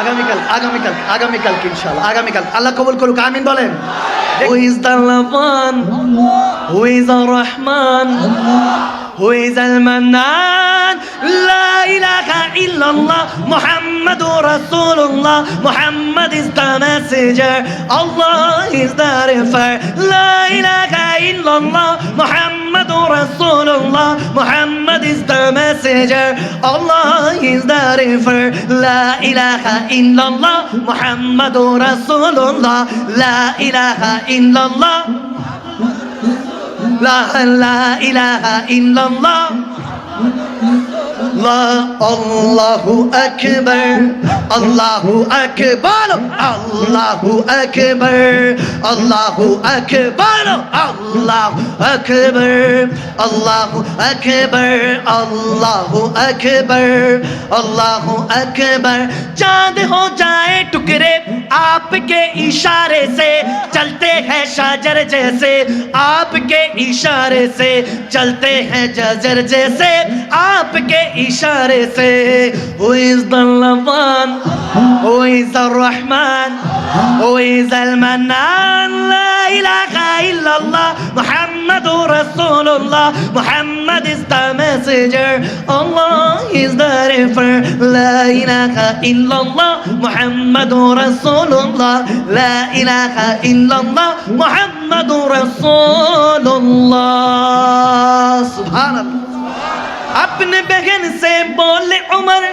আগামীকাল আগামীকাল আগামীকাল ইনশাল্লাহ আগামীকাল। আল্লাহ কবুল করুক, আমিন বলেন। হু ইজ দ্য লাভান হু ইজ আর রহমান হু ইজ আল মান্নান লা ইলাহা ইল্লাল্লাহ মুহাম্মাদুর রাসূলুল্লাহ Muhammad is the messenger Allah is the রিফার লা ইলাহা ইল্লাল্লাহ মুহাম্মাদুর রাসূলুল্লাহ Muhammad Muhammad is the messenger. Allah is the refer. La ilaha illallah Muhammadur Rasulullah. La ilaha illallah. La la ilaha illallah اللہ اللہ اکبر اللہ اکبر اللہ اکبر اللہ اکبر اللہ اکبر اللہ اکبر اللہ اکبر اللہ اکبر چاند ہو جائے ٹکڑے آپ کے اشارے سے چلتے ہیں شاجر جیسے، آپ کے اشارے سے چلتے ہیں جزر جیسے، آپ کے ইশারে সে ও ইজ দল্লাবান ও ইজ রহমান who is আল মান্নান লা ইলাহা ইল্লাল্লাহ, মুহাম্মাদুর রাসূলুল্লাহ, Muhammad is the messenger, Allah is the রিফার, লা ইলাহা ইল্লাল্লাহ, মুহাম্মাদুর রাসূলুল্লাহ, লা ইলাহা ইল্লাল্লাহ, মুহাম্মাদুর রাসূলুল্লাহ, সুবহানাল্লাহ। اپنے بہن سے بولے عمر،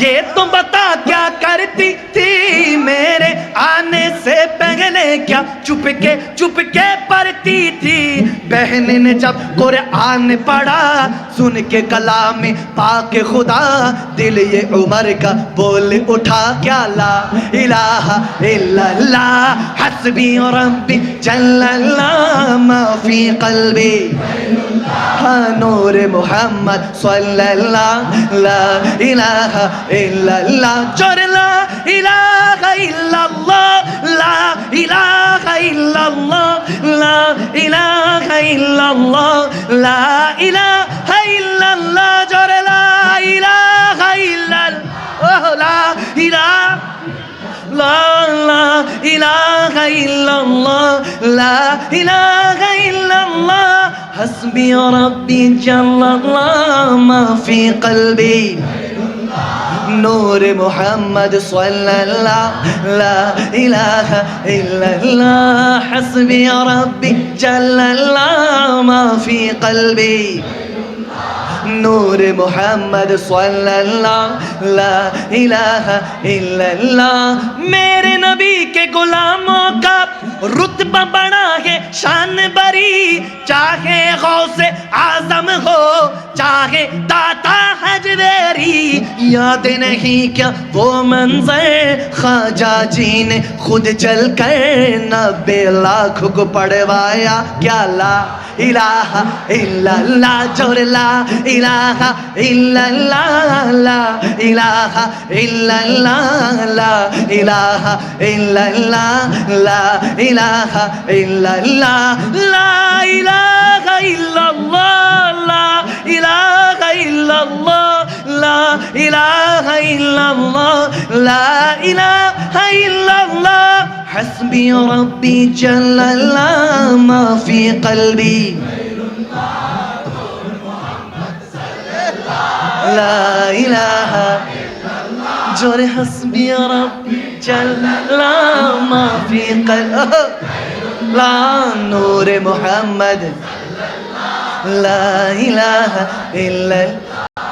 یہ تو بتا کیا کرتی تھی؟ میرے آنے سے پہلے کیا چپ کے چپ کے پڑھتی تھی؟ بہن نے جب قرآن پڑھا، سن کے کلام پاک خدا، دل یہ عمر کا بول اٹھا، کیا لا الہ الا اللہ، حسبی ربی جل اللہ ما فی قلبی۔ নূরে মোহাম্মদ সাল্লাল্লাহ, লা ইলাহা ইল্লাল্লাহ, জোরে লা ইলাহা ইল্লাল্লাহ, লা ইলাহা ইল্লাল্লাহ, লা ইলাহা ইল্লাল্লাহ, লা ইলাহা ইল্লাল্লাহ, জোরে লা ইলাহা ইল্লাল্লাহ লা ইলাহা লা ইলাহা ইল্লাল্লাহ, লা ইলাহা حسبي ربي جل الله ما في قلبي نور محمد صلى الله لا إله إلا الله حسبي ربي جل الله ما في قلبي نور محمد صلى الله لا إله إلا الله میرے نبی کے غلام رتبہ بڑا ہے شان بری۔ چاہے غوث آزم ہو چاہے داتا حجویری۔ याद नहीं क्या वो मंजर ख्वाजा जी ने खुद चल कर नब्बे लाख को पढ़वाया क्या ला इलाहा इल्लल्लाह जोर ला इलाहा इल्लल्लाह ला इलाहा इल्लल्लाह ला इलाहा इल्लल्लाह ला इलाहा इल्लल्लाह ला इलाहा इल्लल्लाह لا إله إلا الله. حسبي ربي جل لا ما في قلبي. لا إله إلا الله جوري حسبي ربي جل لا ما في قلبي. لا نور محمد. لا إله إلا الله